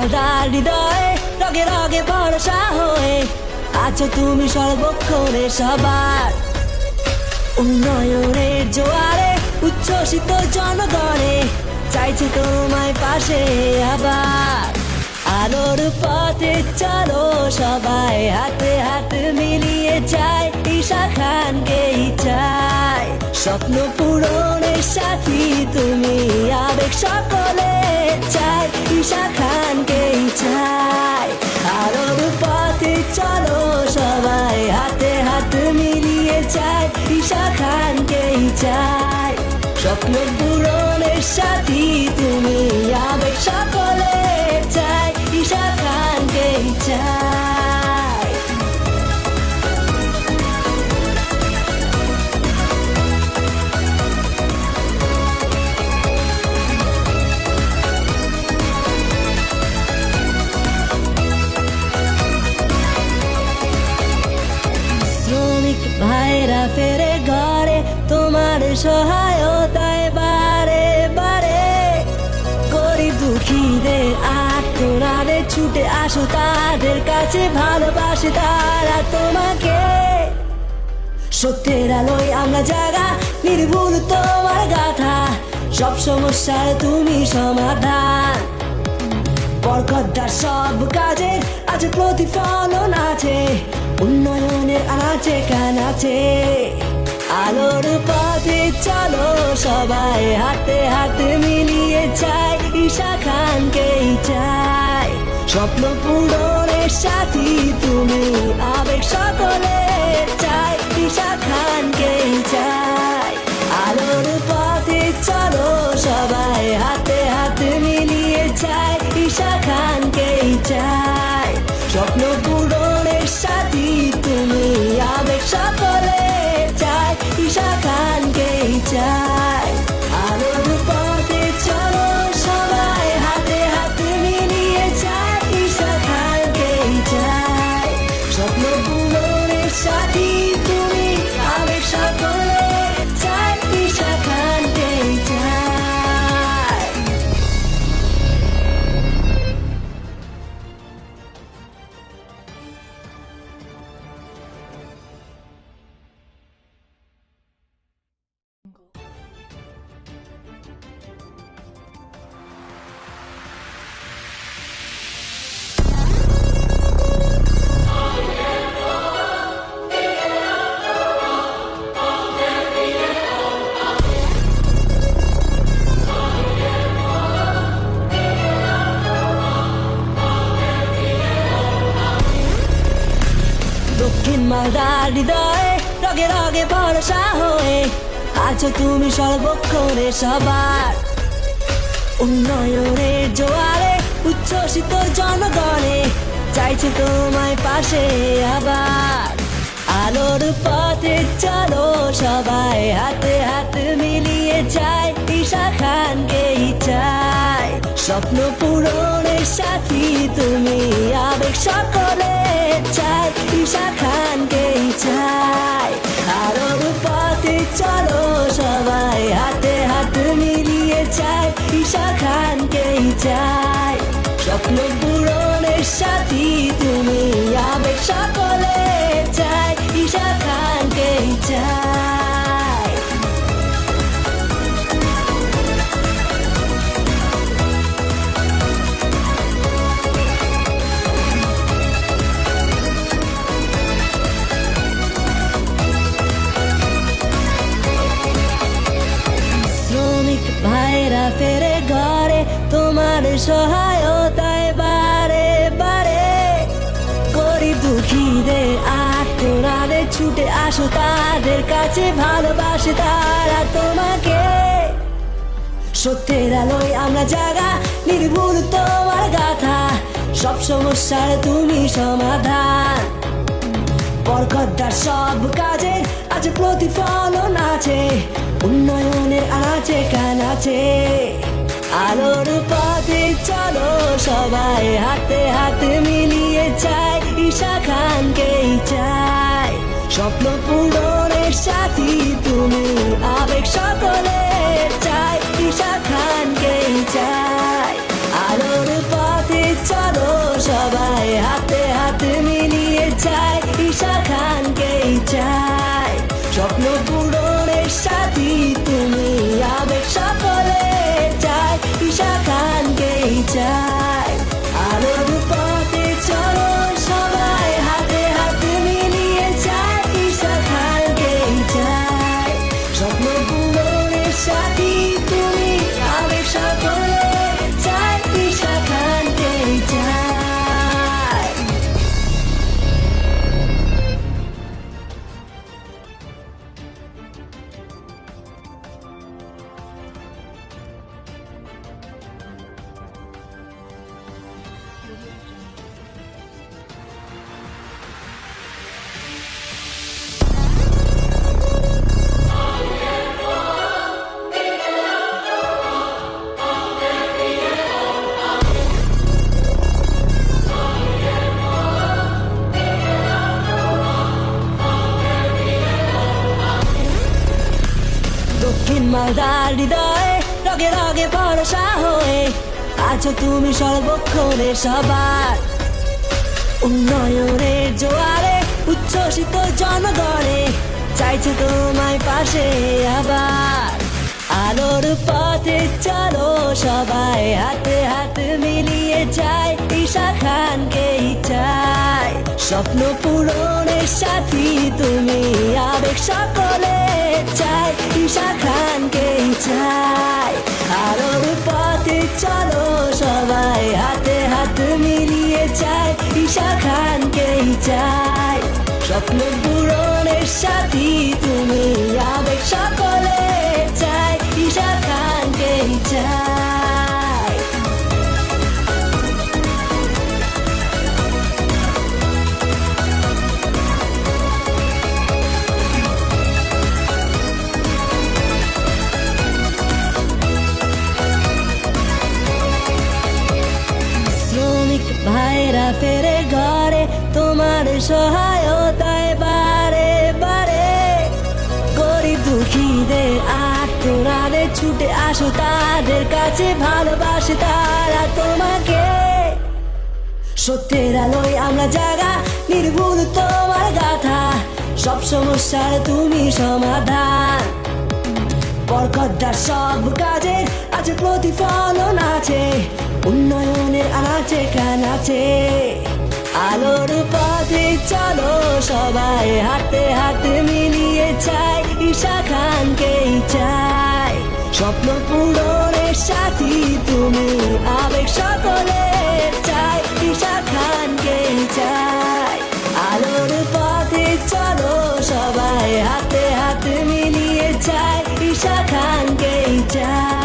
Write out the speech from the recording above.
হৃদয়ে, রগে রগে ভরসা হয়ে আছো তুমি সর্বক্ষণে সবার। উন্নয়নের জোয়ারে, উচ্ছ্বসিত জনগণে চাইছে তোমায় পাশে আবার। আলোর পথে চলো সবাই, হাতে হাত মিলিয়ে চাই, ঈশা খানকেই চাই। স্বপ্ন পূরণের সাথী তুমি, আবেগ সকলে চাই, ঈশা খানকেই ভাইরা ফেরে ঘরে, তোমার সহায়তায় বারে বারে। গরিব দুঃখীদের আত্মরারে ছুটে আসো তাদের কাছে, ভালোবাসে তারা তোমাকে। সত্যের আলোয় আমরা জাগা, নির্ভুল তোমার গাথা। সব সমস্যার তুমি সমাধান। বরকতদার সব কাজে আছে প্রতিফলন আছে, উন্নয়নের আছে কান আছে। আলোর পথে চলো সবাই, হাতে হাতে মিলিয়ে চাই, ঈশা খানকেই চাই। স্বপ্ন পূরণের সাথী তুমি, আবেগ সকলে খানকেই হৃদয়ে রগে রগে ভরসা হয়ে আছো তুমি সবার। জোয়ারে উচ্ছ্বসিত জনগণে চাইছে তোমায় পাশে আবার। আলোর পথে চলো সবাই, হাতে হাত মিলিয়ে চাই, ঈশা খানকেই চাই। স্বপ্ন পূরণের সাথী তুমি, আবেগ সকলে চাই ঈশা খানকেই চাই সহায়তায় বারে বারে গরিব দুঃখীদের আত্মরারে ছুটে আসো, তাদের কাছে ভালোবাসে তারা তোমাকে। সত্যের আলোয় আমরা জাগা, নির্ভুল তোমার গাথা। সব সমস্যার তুমি সমাধান। বরকতদার সব কাজে আছে প্রতিফলন আছে, উন্নয়নের আছে কান আছে। আলোর চলো সবাই হাতে হাতে মিলিয়ে চাই, ঈশা খানকেই চাই। স্বপ্ন পূরণের সাথী তুমি, আবেগ সকলে চাই। মালদার হৃদয়ে, রগে রগে ভরসা হয়ে আছো তুমি সর্বক্ষণে সবার। উন্নয়নের জোয়ারে, উচ্ছ্বসিত জনগণে চাইছে তোমায় পাশে আবার। আলোর পথে চলো সবাই, হাতে হাতে মিলিয়ে যায় ঈশা খানকেই চাই। স্বপ্ন পূরণের সাথী তুমি, আবেগ সকলে। চাই ঈশা খানকেই চাই। আরও পথে চলো সবাই, হাতে হাত মিলিয়ে চাই ঈশা খানকেই চাই। স্বপ্ন পূরণের সাথী তুমি, আবেগ সকলে তোমার সহায়তায় বারে বারে। গরিব দুঃখীদের আত্মরাদের ছুটে আসো, তাদের কাছে ভালোবাসে তারা তোমাকে। সত্যের আলোয় আমরা জাগা, নির্ভুল তোমার গাথা। সব সমস্যার তুমি সমাধান। বরকতদার সব কাজে আছে প্রতিফলন আছে, উন্নয়নের আনাচে আছে। আলোর পথে চলো সবাই হাতে হাতে মিলিয়ে চাই, ঈশা খানকেই চাই। স্বপ্ন পূরণের সাথী তুমি, আবেগ সকলে চাই, ঈশা খানকেই চাই। আলোর পথে চলো সবাই হাতে হাতে মিলিয়ে চাই, ঈশা খানকেই চাই।